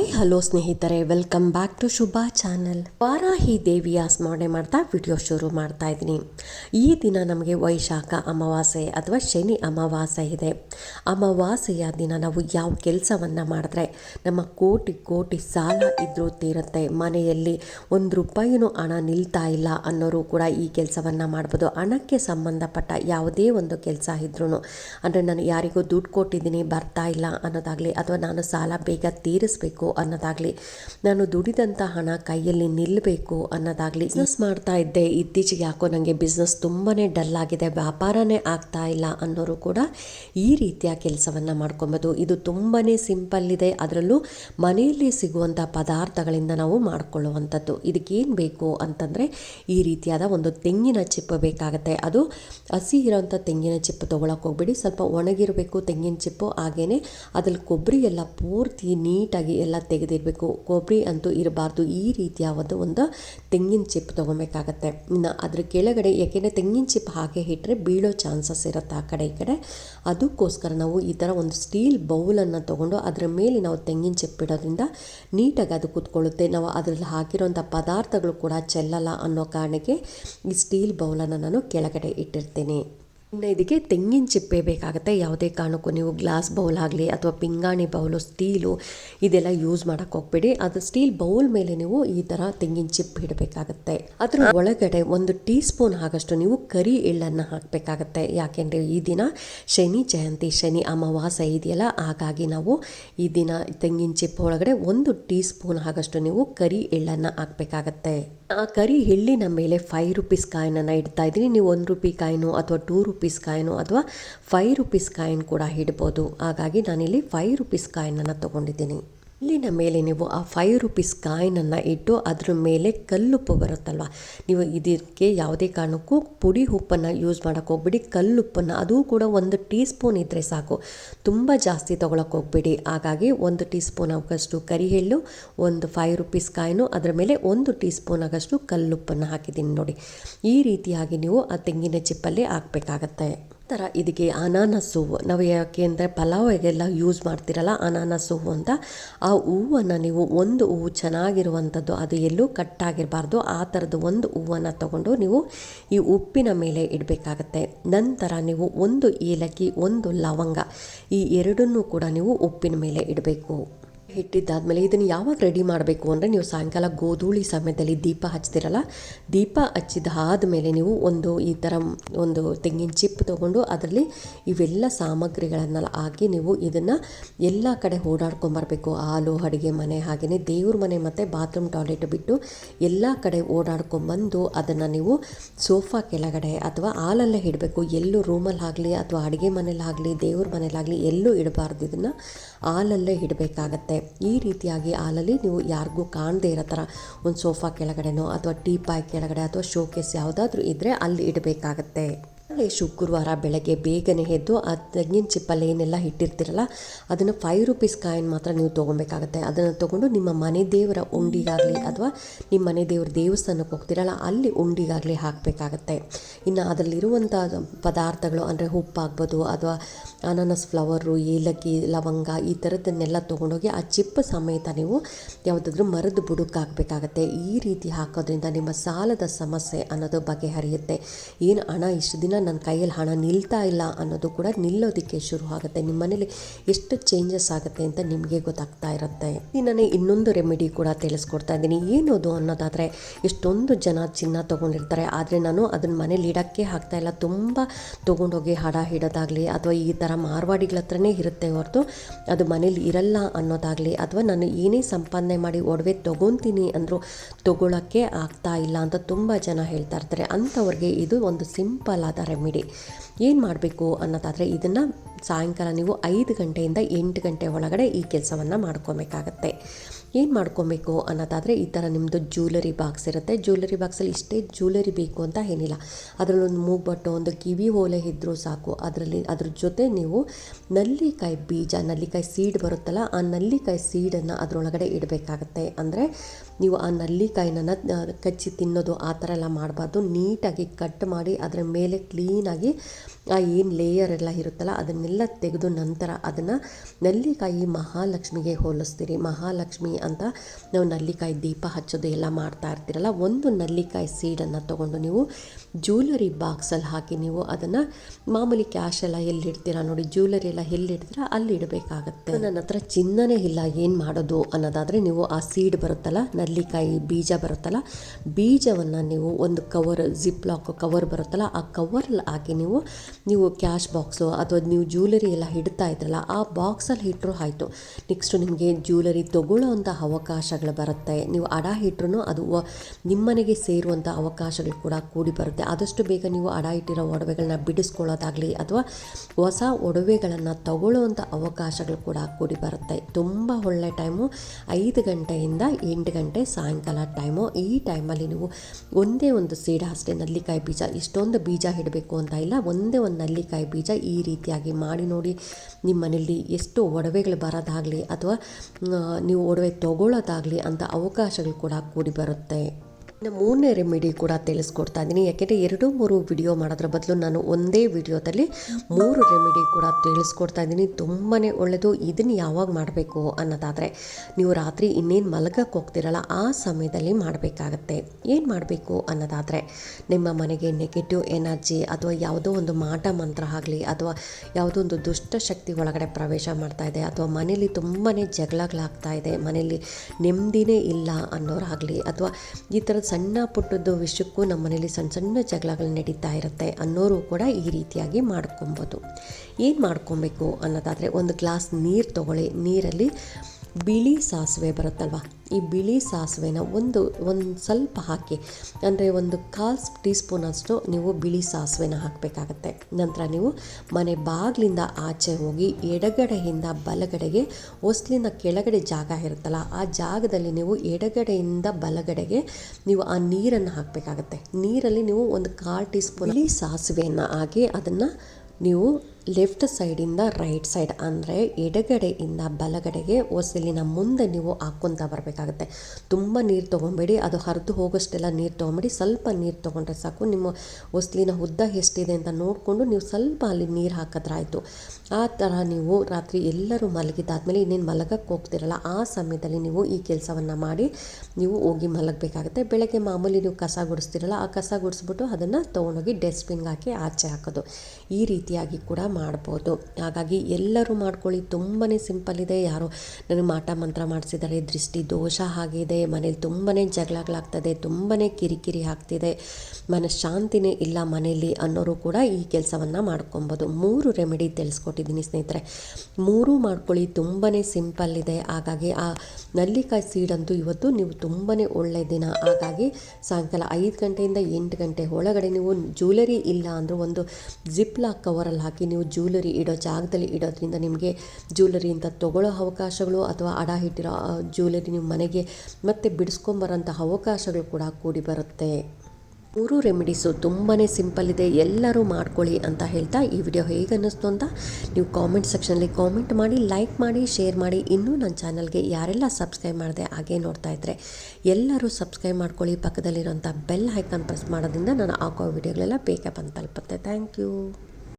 Hi, hello ಸ್ನೇಹಿತರೆ, welcome back to Shubha channel. Varahi ದೇವಿಯ ಸ್ಮರಣೆ ಮಾಡ್ತಾ ವಿಡಿಯೋ ಶುರು ಮಾಡ್ತಾ ಇದ್ದೀನಿ. ಈ ದಿನ ನಮಗೆ ವೈಶಾಖ ಅಮಾವಾಸ್ಯೆ ಅಥವಾ ಶನಿ ಅಮಾವಾಸ್ಯೆ ಇದೆ. ಅಮಾವಾಸ್ಯೆಯ ದಿನ ನಾವು ಯಾವ ಕೆಲಸವನ್ನು ಮಾಡಿದ್ರೆ ನಮ್ಮ ಕೋಟಿ ಕೋಟಿ ಸಾಲ ಇದ್ರೂ ತೀರುತ್ತೆ. ಮನೆಯಲ್ಲಿ ಒಂದು ರೂಪಾಯಿನೂ ಹಣ ನಿಲ್ತಾ ಇಲ್ಲ ಅನ್ನೋರು ಕೂಡ ಈ ಕೆಲಸವನ್ನು ಮಾಡ್ಬೋದು. ಹಣಕ್ಕೆ ಸಂಬಂಧಪಟ್ಟ ಯಾವುದೇ ಒಂದು ಕೆಲಸ ಇದ್ರೂ ಅಂದರೆ ನಾನು ಯಾರಿಗೂ ದುಡ್ಡು ಕೊಟ್ಟಿದ್ದೀನಿ, ಬರ್ತಾ ಇಲ್ಲ ಅನ್ನೋದಾಗಲಿ, ಅಥವಾ ನಾನು ಸಾಲ ಬೇಗ ತೀರಿಸಬೇಕು ಅನ್ನೋದಾಗಲಿ. ನಾನು ದುಡಿದಂಥ ಹಣ ಕೈಯಲ್ಲಿ ನಿಲ್ಲಬೇಕು ಅನ್ನೋದಾಗಲಿ ಬಿಸ್ನೆಸ್ ಮಾಡ್ತಾ ಇದ್ದೆ. ಇತ್ತೀಚೆಗೆ ಯಾಕೋ ನನಗೆ ಬಿಸ್ನೆಸ್ ತುಂಬಾ ಡಲ್ ಆಗಿದೆ. ವ್ಯಾಪಾರನೇ ಆಗ್ತಾ ಇಲ್ಲ ಅನ್ನೋರು ಕೂಡ ಈ ರೀತಿಯ ಕೆಲಸವನ್ನು ಮಾಡ್ಕೊಬೋದು. ಇದು ತುಂಬಾ ಸಿಂಪಲ್ ಇದೆ. ಅದರಲ್ಲೂ ಮನೆಯಲ್ಲಿ ಸಿಗುವಂಥ ಪದಾರ್ಥಗಳಿಂದ ನಾವು ಮಾಡ್ಕೊಳ್ಳುವಂಥದ್ದು. ಇದಕ್ಕೇನು ಬೇಕು ಅಂತಂದರೆ ಈ ರೀತಿಯಾದ ಒಂದು ತೆಂಗಿನ ಚಿಪ್ಪು ಬೇಕಾಗುತ್ತೆ. ಅದು ಹಸಿ ಇರೋಂಥ ತೆಂಗಿನ ಚಿಪ್ಪು ತೊಗೊಳಕ್ಕೆ ಹೋಗ್ಬೇಡಿ. ಸ್ವಲ್ಪ ಒಣಗಿರಬೇಕು ತೆಂಗಿನ ಚಿಪ್ಪು. ಹಾಗೇ ಅದ್ರಲ್ಲಿ ಕೊಬ್ಬರಿ ಎಲ್ಲ ಪೂರ್ತಿ ನೀಟಾಗಿ ಎಲ್ಲ ತೆಗೆದಿರಬೇಕು. ಕೊಬ್ಬರಿ ಅಂತೂ ಇರಬಾರ್ದು. ಈ ರೀತಿಯ ಒಂದು ಒಂದು ತೆಂಗಿನ ಚಿಪ್ ತೊಗೊಬೇಕಾಗತ್ತೆ ಇನ್ನು ಅದ್ರ ಕೆಳಗಡೆ ಯಾಕೆಂದರೆ ತೆಂಗಿನ ಚಿಪ್ ಹಾಗೆ ಇಟ್ಟರೆ ಬೀಳೋ ಚಾನ್ಸಸ್ ಇರುತ್ತೆ ಆ ಕಡೆ ಈ ಕಡೆ. ಅದಕ್ಕೋಸ್ಕರ ನಾವು ಈ ಥರ ಒಂದು ಸ್ಟೀಲ್ ಬೌಲನ್ನು ತೊಗೊಂಡು ಅದರ ಮೇಲೆ ನಾವು ತೆಂಗಿನ ಚಿಪ್ ಇಡೋದ್ರಿಂದ ನೀಟಾಗಿ ಅದು ಕೂತ್ಕೊಳ್ಳುತ್ತೆ. ನಾವು ಅದರಲ್ಲಿ ಹಾಕಿರೋಂಥ ಪದಾರ್ಥಗಳು ಕೂಡ ಚೆಲ್ಲಲ್ಲ ಅನ್ನೋ ಕಾರಣಕ್ಕೆ ಈ ಸ್ಟೀಲ್ ಬೌಲನ್ನು ನಾನು ಕೆಳಗಡೆ ಇಟ್ಟಿರ್ತೀನಿ. ಇನ್ನು ಇದಕ್ಕೆ ತೆಂಗಿನ ಚಿಪ್ಪೆ ಬೇಕಾಗುತ್ತೆ. ಯಾವುದೇ ಕಾರಣಕ್ಕೂ ನೀವು ಗ್ಲಾಸ್ ಬೌಲ್ ಆಗಲಿ ಅಥವಾ ಪಿಂಗಾಣಿ ಬೌಲು, ಸ್ಟೀಲು ಇದೆಲ್ಲ ಯೂಸ್ ಮಾಡೋಕ್ಕೆ ಹೋಗ್ಬೇಡಿ. ಅದು ಸ್ಟೀಲ್ ಬೌಲ್ ಮೇಲೆ ನೀವು ಈ ಥರ ತೆಂಗಿನ ಚಿಪ್ ಇಡಬೇಕಾಗತ್ತೆ. ಅದರ ಒಳಗಡೆ ಒಂದು ಟೀ ಸ್ಪೂನ್ ಆಗಷ್ಟು ನೀವು ಕರಿ ಎಳ್ಳನ್ನು ಹಾಕಬೇಕಾಗತ್ತೆ. ಯಾಕೆಂದರೆ ಈ ದಿನ ಶನಿ ಜಯಂತಿ, ಶನಿ ಅಮಾವಾಸ್ಯ ಇದೆಯಲ್ಲ, ಹಾಗಾಗಿ ನಾವು ಈ ದಿನ ತೆಂಗಿನ ಚಿಪ್ ಒಳಗಡೆ ಒಂದು ಟೀ ಸ್ಪೂನ್ ಆಗಷ್ಟು ನೀವು ಕರಿ ಎಳ್ಳನ್ನು ಹಾಕಬೇಕಾಗತ್ತೆ. ಆ ಕರಿ ಎಳ್ಳಿನ ಮೇಲೆ ಫೈವ್ ರುಪೀಸ್ ಕಾಯಿನನ್ನು ಇಡ್ತಾ ಇದ್ದೀನಿ. ನೀವು ಒಂದು ರೂಪಾಯಿ ಕಾಯಿನು ಅಥವಾ ಟೂ ರುಪೀಸ್ ಕಾಯಿನು ಅಥವಾ ಫೈವ್ ರುಪೀಸ್ ಕಾಯಿನ್ ಕೂಡ ಇಡ್ಬೋದು ಹಾಗಾಗಿ ನಾನಿಲ್ಲಿ ಫೈವ್ ರುಪೀಸ್ ಕಾಯಿನನ್ನು ತೊಗೊಂಡಿದ್ದೀನಿ. ಇಲ್ಲಿನ ಮೇಲೆ ನೀವು ಆ ಫೈವ್ ರುಪೀಸ್ ಕಾಯಿನನ್ನು ಇಟ್ಟು ಅದ್ರ ಮೇಲೆ ಕಲ್ಲುಪ್ಪು ಬರುತ್ತಲ್ವ? ನೀವು ಇದಕ್ಕೆ ಯಾವುದೇ ಕಾರಣಕ್ಕೂ ಪುಡಿ ಉಪ್ಪನ್ನು ಯೂಸ್ ಮಾಡೋಕ್ಕೆ ಹೋಗ್ಬಿಡಿ. ಕಲ್ಲುಪ್ಪನ್ನು ಅದು ಕೂಡ ಒಂದು ಟೀ ಸ್ಪೂನ್ ಇದ್ದರೆ ಸಾಕು. ತುಂಬ ಜಾಸ್ತಿ ತೊಗೊಳಕ್ಕೆ ಹೋಗ್ಬೇಡಿ. ಹಾಗಾಗಿ ಒಂದು ಟೀ ಸ್ಪೂನ್ ಆಗಷ್ಟು ಕರಿಹೆಳ್ಳು ಒಂದು ಫೈವ್ ರುಪೀಸ್ ಕಾಯಿನು ಅದರ ಮೇಲೆ ಒಂದು ಟೀ ಸ್ಪೂನ್ ಆಗಷ್ಟು ಕಲ್ಲುಪ್ಪನ್ನು ಹಾಕಿದ್ದೀನಿ ನೋಡಿ. ಈ ರೀತಿಯಾಗಿ ನೀವು ಆ ತೆಂಗಿನ ಚಿಪ್ಪಲ್ಲಿ ಹಾಕಬೇಕಾಗತ್ತೆ. ಥರ ಇದಕ್ಕೆ ಅನಾನಸ್. ಹೂವು ನಾವು ಯಾಕೆ ಅಂದರೆ ಪಲಾವಿಗೆಲ್ಲ ಯೂಸ್ ಮಾಡ್ತಿರಲ್ಲ ಅನಾನಸ್ ಹೂವು ಅಂತ. ಆ ಹೂವನ್ನು ನೀವು ಒಂದು ಹೂವು ಚೆನ್ನಾಗಿರುವಂಥದ್ದು ಅದು ಎಲ್ಲೂ ಕಟ್ಟಾಗಿರಬಾರ್ದು. ಆ ಥರದ ಒಂದು ಹೂವನ್ನು ತಗೊಂಡು ನೀವು ಈ ಉಪ್ಪಿನ ಮೇಲೆ ಇಡಬೇಕಾಗತ್ತೆ. ನಂತರ ನೀವು ಒಂದು ಏಲಕ್ಕಿ, ಒಂದು ಲವಂಗ ಈ ಎರಡನ್ನೂ ಕೂಡ ನೀವು ಉಪ್ಪಿನ ಮೇಲೆ ಇಡಬೇಕು. ಇಟ್ಟಿದ್ದಾದಮೇಲೆ ಇದನ್ನು ಯಾವಾಗ ರೆಡಿ ಮಾಡಬೇಕು ಅಂದರೆ ನೀವು ಸಾಯಂಕಾಲ ಗೋಧೂಳಿ ಸಮಯದಲ್ಲಿ ದೀಪ ಹಚ್ತಿರಲ್ಲ, ದೀಪ ಹಚ್ಚಿದ ಆದಮೇಲೆ ನೀವು ಒಂದು ಈ ಥರ ಒಂದು ತೆಂಗಿನ ಚಿಪ್ ತೊಗೊಂಡು ಅದರಲ್ಲಿ ಇವೆಲ್ಲ ಸಾಮಗ್ರಿಗಳನ್ನೆಲ್ಲ ಹಾಕಿ ನೀವು ಇದನ್ನು ಎಲ್ಲ ಕಡೆ ಓಡಾಡ್ಕೊಂಬರ್ಬೇಕು ಹಾಲು, ಅಡುಗೆ ಮನೆ ಹಾಗೆಯೇ ದೇವ್ರ ಮನೆ ಮತ್ತು ಬಾತ್ರೂಮ್ ಟಾಯ್ಲೆಟ್ ಬಿಟ್ಟು ಎಲ್ಲ ಕಡೆ ಓಡಾಡ್ಕೊಂಬಂದು ಅದನ್ನು ನೀವು ಸೋಫಾ ಕೆಳಗಡೆ ಅಥವಾ ಹಾಲಲ್ಲೇ ಇಡಬೇಕು. ಎಲ್ಲೂ ರೂಮಲ್ಲಿ ಆಗಲಿ ಅಥವಾ ಅಡುಗೆ ಮನೇಲಿ ಆಗಲಿ, ದೇವ್ರ ಮನೇಲಾಗಲಿ ಎಲ್ಲೂ ಇಡಬಾರ್ದು. ಇದನ್ನು ಹಾಲಲ್ಲೇ ಇಡಬೇಕಾಗತ್ತೆ. ಈ ರೀತಿಯಾಗಿ ಹಾಲಲ್ಲಿ ನೀವು ಯಾರಿಗೂ ಕಾಣದೇ ಇರೋ ಥರ ಒಂದು ಸೋಫಾ ಕೆಳಗಡೆನೋ ಅಥವಾ ಟೀ ಪಾಯ್ ಕೆಳಗಡೆ ಅಥವಾ ಶೋಕೇಸ್ ಯಾವುದಾದ್ರೂ ಇದ್ದರೆ ಅಲ್ಲಿ ಇಡಬೇಕಾಗತ್ತೆ. ನಾಳೆ ಶುಕ್ರವಾರ ಬೆಳಗ್ಗೆ ಬೇಗನೆ ಎದ್ದು ಆ ತೆಂಗಿನ ಚಿಪ್ಪಲ್ಲಿ ಏನೆಲ್ಲ ಇಟ್ಟಿರ್ತೀರಲ್ಲ, ಅದನ್ನು ಫೈವ್ ರುಪೀಸ್ ಕಾಯಿನ್ ಮಾತ್ರ ನೀವು ತೊಗೊಬೇಕಾಗತ್ತೆ. ಅದನ್ನು ತೊಗೊಂಡು ನಿಮ್ಮ ಮನೆ ದೇವರ ಉಂಡಿಗಾಗಲಿ ಅಥವಾ ನಿಮ್ಮ ಮನೆ ದೇವರ ದೇವಸ್ಥಾನಕ್ಕೆ ಹೋಗ್ತಿರಲ್ಲ, ಅಲ್ಲಿ ಉಂಡಿಗಾಗಲಿ ಹಾಕಬೇಕಾಗತ್ತೆ. ಇನ್ನು ಅದರಲ್ಲಿರುವಂಥ ಪದಾರ್ಥಗಳು ಅಂದರೆ ಉಪ್ಪಾಗ್ಬೋದು ಅಥವಾ ಅನಾನಸ್ ಫ್ಲವರು ಏಲಕ್ಕಿ, ಲವಂಗ ಈ ಥರದ್ದನ್ನೆಲ್ಲ ತೊಗೊಂಡೋಗಿ ಆ ಚಿಪ್ಪ ಸಮೇತ ನೀವು ಯಾವುದಾದ್ರೂ ಮರದ ಬುಡಕ್ಕೆ ಹಾಕಬೇಕಾಗತ್ತೆ. ಈ ರೀತಿ ಹಾಕೋದ್ರಿಂದ ನಿಮ್ಮ ಸಾಲದ ಸಮಸ್ಯೆ ಅನ್ನೋದು ಬಗೆಹರಿಯುತ್ತೆ ಏನು ಹಣ ಇಷ್ಟು ದಿನ ನನ್ನ ಕೈಯಲ್ಲಿ ಹಣ ನಿಲ್ತಾ ಇಲ್ಲ ಅನ್ನೋದು ಕೂಡ ನಿಲ್ಲೋದಕ್ಕೆ ಶುರು ಆಗುತ್ತೆ. ನಿಮ್ಮ ಮನೇಲಿ ಎಷ್ಟು ಚೇಂಜಸ್ ಆಗುತ್ತೆ ಅಂತ ನಿಮಗೆ ಗೊತ್ತಾಗ್ತಾ ಇರುತ್ತೆ. ನಾನು ಇನ್ನೊಂದು ರೆಮಿಡಿ ಕೂಡ ತಿಳಿಸ್ಕೊಡ್ತಾ ಇದ್ದೀನಿ. ಏನದು ಅನ್ನೋದಾದರೆ, ಎಷ್ಟೊಂದು ಜನ ಚಿನ್ನ ತೊಗೊಂಡಿರ್ತಾರೆ. ಆದರೆ ನಾನು ಅದನ್ನ ಮನೇಲಿ ಇಡೋಕ್ಕೆ ಆಗ್ತಾ ಇಲ್ಲ. ತುಂಬ ತೊಗೊಂಡೋಗಿ ಹಡ ಹಿಡೋದಾಗಲಿ ಅಥವಾ ಈ ಥರ ಮಾರ್ವಾಡಿಗಳ ಹತ್ರನೇ ಇರುತ್ತೆ ಹೊರತು ಅದು ಮನೇಲಿ ಇರಲ್ಲ ಅನ್ನೋದಾಗಲಿ ಅಥವಾ ನಾನು ಏನೇ ಸಂಪಾದನೆ ಮಾಡಿ ಒಡವೆ ತೊಗೊತೀನಿ ಅಂದರೂ ತೊಗೊಳಕ್ಕೆ ಆಗ್ತಾ ಇಲ್ಲ ಅಂತ ತುಂಬ ಜನ ಹೇಳ್ತಾ ಇರ್ತಾರೆ. ಅಂಥವ್ರಿಗೆ ಇದು ಒಂದು ಸಿಂಪಲ್ ಆದ ರೆಮಿಡಿ ಏನು ಮಾಡಬೇಕು ಅನ್ನೋದಾದರೆ ಇದನ್ನು ಸಾಯಂಕಾಲ ನೀವು ಐದು ಗಂಟೆಯಿಂದ ಎಂಟು ಗಂಟೆ ಒಳಗಡೆ ಈ ಕೆಲಸವನ್ನು ಮಾಡ್ಕೊಬೇಕಾಗತ್ತೆ. ಏನು ಮಾಡ್ಕೊಬೇಕು ಅನ್ನೋದಾದರೆ ಈ ಥರ ನಿಮ್ಮದು ಜ್ಯುವೆಲರಿ ಬಾಕ್ಸ್ ಇರುತ್ತೆ. ಜ್ಯುವೆಲರಿ ಬಾಕ್ಸಲ್ಲಿ ಇಷ್ಟೇ ಜ್ಯುವೆಲರಿ ಬೇಕು ಅಂತ ಏನಿಲ್ಲ. ಅದರಲ್ಲಿ ಒಂದು ಮೂಗ್ಬಟ್ಟು ಒಂದು ಕಿವಿ ಓಲೆ ಇದ್ದರೂ ಸಾಕು. ಅದರಲ್ಲಿ, ಅದ್ರ ಜೊತೆ ನೀವು ನಲ್ಲಿಕಾಯಿ ಬೀಜ, ನಲ್ಲಿಕಾಯಿ ಸೀಡ್ ಬರುತ್ತಲ್ಲ, ಆ ನಲ್ಲಿಕಾಯಿ ಸೀಡನ್ನು ಅದರೊಳಗಡೆ ಇಡಬೇಕಾಗತ್ತೆ. ಅಂದರೆ ನೀವು ಆ ನಲ್ಲಿಕಾಯಿನ ಕಚ್ಚಿ ತಿನ್ನೋದು, ಆ ಥರ ಎಲ್ಲ ಮಾಡಬಾರ್ದು. ನೀಟಾಗಿ ಕಟ್ ಮಾಡಿ ಅದರ ಮೇಲೆ ಕ್ಲೀನಾಗಿ ಆ ಏನು ಲೇಯರ್ ಎಲ್ಲ ಇರುತ್ತಲ್ಲ, ಅದನ್ನೆಲ್ಲ ತೆಗೆದು ನಂತರ ಅದನ್ನು ನಲ್ಲಿಕಾಯಿ ಮಹಾಲಕ್ಷ್ಮಿಗೆ ಹೋಲಿಸ್ತೀರಿ. ಮಹಾಲಕ್ಷ್ಮಿ ಅಂತ ನಾವು ನಲ್ಲಿಕಾಯಿ ದೀಪ ಹಚ್ಚೋದು ಎಲ್ಲ ಮಾಡ್ತಾ ಇರ್ತೀರಲ್ಲ ಒಂದು ನಲ್ಲಿಕಾಯಿ ಸೀಡನ್ನು ತೊಗೊಂಡು ನೀವು ಜ್ಯುವೆಲರಿ ಬಾಕ್ಸಲ್ಲಿ ಹಾಕಿ ನೀವು ಅದನ್ನು ಮಾಮೂಲಿ ಕ್ಯಾಶ್ ಎಲ್ಲ ಎಲ್ಲಿಡ್ತೀರಾ ನೋಡಿ ಜ್ಯುವೆಲರಿ ಎಲ್ಲ ಎಲ್ಲಿಡ್ತೀರಾ ಅಲ್ಲಿ ಇಡಬೇಕಾಗತ್ತೆ. ನನ್ನ ಹತ್ರ ಚಿನ್ನನೇ ಇಲ್ಲ, ಏನು ಮಾಡೋದು ಅನ್ನೋದಾದರೆ ನೀವು ಆ ಸೀಡ್ ಬರುತ್ತಲ್ಲ, ನಲ್ಲಿಕಾಯಿ ಬೀಜ ಬರುತ್ತಲ್ಲ, ಬೀಜವನ್ನು ನೀವು ಒಂದು ಕವರ್ ಜಿಪ್ ಲಾಕ್ ಕವರ್ ಬರುತ್ತಲ್ಲ, ಆ ಕವರಲ್ಲಿ ಹಾಕಿ ನೀವು ನೀವು ಕ್ಯಾಶ್ ಬಾಕ್ಸು ಅಥವಾ ನೀವು ಜ್ಯುವೆಲರಿ ಎಲ್ಲ ಇಡ್ತಾ ಇದ್ರಲ್ಲ, ಆ ಬಾಕ್ಸಲ್ಲಿ ಇಟ್ಟರು ಆಯಿತು. ನೆಕ್ಸ್ಟು ನಿಮಗೆ ಜ್ಯುವೆಲರಿ ತಗೊಳ್ಳೋವಂಥ ಅವಕಾಶಗಳು ಬರುತ್ತೆ. ನೀವು ಅಡ ಇಟ್ರು ಅದು ನಿಮ್ಮನೆಗೆ ಸೇರುವಂಥ ಅವಕಾಶಗಳು ಕೂಡ ಕೂಡಿ ಬರುತ್ತೆ. ಆದಷ್ಟು ಬೇಗ ನೀವು ಅಡ ಇಟ್ಟಿರೋ ಒಡವೆಗಳನ್ನ ಬಿಡಿಸ್ಕೊಳ್ಳೋದಾಗಲಿ ಅಥವಾ ಹೊಸ ಒಡವೆಗಳನ್ನು ತಗೊಳ್ಳುವಂಥ ಅವಕಾಶಗಳು ಕೂಡ ಕೂಡಿ ಬರುತ್ತೆ. ತುಂಬ ಒಳ್ಳೆ ಟೈಮು. ಐದು ಗಂಟೆಯಿಂದ ಎಂಟು ಗಂಟೆ ಸಾಯಂಕಾಲ ಟೈಮು. ಈ ಟೈಮಲ್ಲಿ ನೀವು ಒಂದೇ ಒಂದು ಸೀಡ್ ಅಷ್ಟೇ ನಲ್ಲಿಕಾಯಿ ಬೀಜ, ಇಷ್ಟೊಂದು ಬೀಜ ಇಡಬೇಕು ಅಂತ ಇಲ್ಲ. ಒಂದೇ ಒಂದು ನಲ್ಲಿಕಾಯಿ ಬೀಜ ಈ ರೀತಿಯಾಗಿ ಮಾಡಿ ನೋಡಿ ನಿಮ್ಮ ಮನೇಲಿ ಎಷ್ಟು ಒಡವೆಗಳು ಬರೋದಾಗಲಿ ಅಥವಾ ನೀವು ಒಡವೆ ತಗೊಳ್ಳೋದಾಗಲಿ ಅಂತ ಅವಕಾಶಗಳು ಕೂಡ ಕೂಡಿ ಬರುತ್ತೆ. ಮೂರನೇ ರೆಮಿಡಿ ಕೂಡ ತಿಳಿಸ್ಕೊಡ್ತಾ ಇದ್ದೀನಿ. ಯಾಕೆಂದರೆ ಎರಡು ಮೂರು ವಿಡಿಯೋ ಮಾಡೋದ್ರ ಬದಲು ನಾನು ಒಂದೇ ವಿಡಿಯೋದಲ್ಲಿ ಮೂರು ರೆಮಿಡಿ ಕೂಡ ತಿಳಿಸ್ಕೊಡ್ತಾ ಇದ್ದೀನಿ. ತುಂಬಾ ಒಳ್ಳೆಯದು ಇದನ್ನು ಯಾವಾಗ ಮಾಡಬೇಕು ಅನ್ನೋದಾದರೆ, ನೀವು ರಾತ್ರಿ ಇನ್ನೇನು ಮಲಗಕ್ಕೆ ಹೋಗ್ತಿರಲ್ಲ, ಆ ಸಮಯದಲ್ಲಿ ಮಾಡಬೇಕಾಗತ್ತೆ. ಏನು ಮಾಡಬೇಕು ಅನ್ನೋದಾದರೆ, ನಿಮ್ಮ ಮನೆಗೆ ನೆಗೆಟಿವ್ ಎನರ್ಜಿ ಅಥವಾ ಯಾವುದೋ ಒಂದು ಮಾಟ ಮಂತ್ರ ಆಗಲಿ, ಅಥವಾ ಯಾವುದೋ ಒಂದು ದುಷ್ಟಶಕ್ತಿ ಒಳಗಡೆ ಪ್ರವೇಶ ಮಾಡ್ತಾ ಇದೆ, ಅಥವಾ ಮನೇಲಿ ತುಂಬಾ ಜಗಳಗಳಾಗ್ತಾ ಇದೆ, ಮನೆಯಲ್ಲಿ ನೆಮ್ಮದಿನೇ ಇಲ್ಲ ಅನ್ನೋರಾಗಲಿ ಅಥವಾ ಈ ಥರದ ಸಣ್ಣ ಪುಟ್ಟದ್ದು ವಿಷಯಕ್ಕೂ ನಮ್ಮ ಮನೇಲಿ ಸಣ್ಣ ಸಣ್ಣ ಜಗಳಗಳು ನಡೀತಾ ಇರುತ್ತೆ ಅನ್ನೋರು ಕೂಡ ಈ ರೀತಿಯಾಗಿ ಮಾಡ್ಕೊಬೋದು. ಏನು ಮಾಡ್ಕೊಬೇಕು ಅನ್ನೋದಾದರೆ ಒಂದು ಗ್ಲಾಸ್ ನೀರು ತೊಗೊಳ್ಳಿ. ನೀರಲ್ಲಿ ಬಿಳಿ ಸಾಸಿವೆ ಬರುತ್ತಲ್ವ? ಈ ಬಿಳಿ ಸಾಸಿವೆನ ಒಂದು ಒಂದು ಸ್ವಲ್ಪ ಹಾಕಿ, ಅಂದರೆ ಒಂದು ಕಾಲು ಟೀ ಸ್ಪೂನಷ್ಟು ನೀವು ಬಿಳಿ ಸಾಸಿವೆನ ಹಾಕಬೇಕಾಗತ್ತೆ. ನಂತರ ನೀವು ಮನೆ ಬಾಗಿಲಿಂದ ಆಚೆ ಹೋಗಿ ಎಡಗಡೆಯಿಂದ ಬಲಗಡೆಗೆ, ಹೊಸ್ಲಿನ ಕೆಳಗಡೆ ಜಾಗ ಇರುತ್ತಲ್ಲ, ಆ ಜಾಗದಲ್ಲಿ ನೀವು ಎಡಗಡೆಯಿಂದ ಬಲಗಡೆಗೆ ನೀವು ಆ ನೀರನ್ನು ಹಾಕಬೇಕಾಗತ್ತೆ. ನೀರಲ್ಲಿ ನೀವು ಒಂದು ಕಾಲು ಟೀ ಸ್ಪೂನ್ ಬಿಳಿ ಸಾಸಿವೆಯನ್ನು ಹಾಕಿ ಅದನ್ನು ನೀವು ಲೆಫ್ಟ್ ಸೈಡಿಂದ ರೈಟ್ ಸೈಡ್ ಅಂದರೆ ಎಡಗಡೆಯಿಂದ ಬಲಗಡೆಗೆ ಒಸಲಿನ ಮುಂದೆ ನೀವು ಹಾಕ್ಕೊತ ಬರಬೇಕಾಗತ್ತೆ. ತುಂಬ ನೀರು ತೊಗೊಬೇಡಿ, ಅದು ಹರಿದು ಹೋಗೋಷ್ಟೆಲ್ಲ ನೀರು ತೊಗೊಂಬೇಡಿ. ಸ್ವಲ್ಪ ನೀರು ತೊಗೊಂಡ್ರೆ ಸಾಕು. ನಿಮ್ಮ ಹೊಸ್ಲಿನ ಉದ್ದ ಎಷ್ಟಿದೆ ಅಂತ ನೋಡಿಕೊಂಡು ನೀವು ಸ್ವಲ್ಪ ಅಲ್ಲಿ ನೀರು ಹಾಕೋದ್ರಾಯಿತು ಆ ಥರ ನೀವು ರಾತ್ರಿ ಎಲ್ಲರೂ ಮಲಗಿದಾದ್ಮೇಲೆ ಇನ್ನೇನು ಮಲಗಕ್ಕೆ ಹೋಗ್ತಿರಲ್ಲ, ಆ ಸಮಯದಲ್ಲಿ ನೀವು ಈ ಕೆಲಸವನ್ನು ಮಾಡಿ ನೀವು ಹೋಗಿ ಮಲಗಬೇಕಾಗುತ್ತೆ. ಬೆಳಗ್ಗೆ ಮಾಮೂಲಿ ನೀವು ಕಸ ಗುಡಿಸ್ತಿರಲ್ಲ, ಆ ಕಸ ಗುಡಿಸ್ಬಿಟ್ಟು ಅದನ್ನು ತೊಗೊಂಡೋಗಿ ಡಸ್ಟ್ಬಿನ್ಗೆ ಹಾಕಿ ಆಚೆ ಹಾಕೋದು. ಈ ರೀತಿಯಾಗಿ ಕೂಡ ಮಾಡ್ಬೋದು. ಹಾಗಾಗಿ ಎಲ್ಲರೂ ಮಾಡ್ಕೊಳ್ಳಿ. ತುಂಬಾ ಸಿಂಪಲ್ ಇದೆ. ಯಾರೋ ನನಗೆ ಮಾಟ ಮಂತ್ರ ಮಾಡಿಸಿದ್ದಾರೆ ದೃಷ್ಟಿ ದೋಷ ಆಗಿದೆ ಮನೇಲಿ ತುಂಬಾ ಜಗಳಗಳಾಗ್ತದೆ ತುಂಬಾ ಕಿರಿಕಿರಿ ಆಗ್ತಿದೆ ಮನಃಶಾಂತಿನೇ ಇಲ್ಲ ಮನೆಯಲ್ಲಿ ಅನ್ನೋರು ಕೂಡ ಈ ಕೆಲಸವನ್ನು ಮಾಡ್ಕೊಬೋದು. ಮೂರು ರೆಮಿಡಿ ತಿಳಿಸ್ಕೊಟ್ಟಿದ್ದೀನಿ ಸ್ನೇಹಿತರೆ. ಮೂರು ಮಾಡ್ಕೊಳ್ಳಿ. ತುಂಬಾ ಸಿಂಪಲ್ ಇದೆ. ಹಾಗಾಗಿ ಆ ನಲ್ಲಿಕಾಯಿ ಅಂತೂ ಇವತ್ತು ನೀವು ತುಂಬಾ ಒಳ್ಳೆಯ ದಿನ. ಹಾಗಾಗಿ ಸಾಯಂಕಾಲ ಐದು ಗಂಟೆಯಿಂದ ಎಂಟು ಗಂಟೆ ಒಳಗಡೆ ನೀವು ಜ್ಯುವೆಲರಿ ಇಲ್ಲ ಅಂದರೂ ಒಂದು ಜಿಪ್ ಲಾಕ್ ಕವರಲ್ಲಿ ಹಾಕಿ ನೀವು ಜ್ಯುವೆಲರಿ ಇಡೋ ಜಾಗದಲ್ಲಿ ಇಡೋದ್ರಿಂದ ನಿಮಗೆ ಜ್ಯುವೆಲರಿಯಿಂದ ತೊಗೊಳ್ಳೋ ಅವಕಾಶಗಳು ಅಥವಾ ಅಡ ಇಟ್ಟಿರೋ ಜ್ಯುವೆಲರಿ ನಿಮ್ಮ ಮನೆಗೆ ಮತ್ತೆ ಬಿಡಿಸ್ಕೊಂಬರೋಂಥ ಅವಕಾಶಗಳು ಕೂಡ ಕೂಡಿ ಬರುತ್ತೆ. ಮೂರು ರೆಮಿಡೀಸು ತುಂಬಾ ಸಿಂಪಲ್ ಇದೆ, ಎಲ್ಲರೂ ಮಾಡ್ಕೊಳ್ಳಿ ಅಂತ ಹೇಳ್ತಾ ಈ ವಿಡಿಯೋ ಹೇಗೆ ಅನ್ನಿಸ್ತು ಅಂತ ನೀವು ಕಾಮೆಂಟ್ ಸೆಕ್ಷನಲ್ಲಿ ಕಾಮೆಂಟ್ ಮಾಡಿ ಲೈಕ್ ಮಾಡಿ ಶೇರ್ ಮಾಡಿ. ಇನ್ನೂ ನನ್ನ ಚಾನಲ್ಗೆ ಯಾರೆಲ್ಲ ಸಬ್ಸ್ಕ್ರೈಬ್ ಮಾಡಿದೆ ಹಾಗೆ ನೋಡ್ತಾ ಇದ್ದರೆ ಎಲ್ಲರೂ ಸಬ್ಸ್ಕ್ರೈಬ್ ಮಾಡ್ಕೊಳ್ಳಿ. ಪಕ್ಕದಲ್ಲಿರೋಂಥ ಬೆಲ್ ಐಕಾನ್ ಪ್ರೆಸ್ ಮಾಡೋದ್ರಿಂದ ನಾನು ಹಾಕೋ ವಿಡಿಯೋಗಳೆಲ್ಲ ಬೇಗ ಬಂದು ತಲುಪುತ್ತೆ. Thank you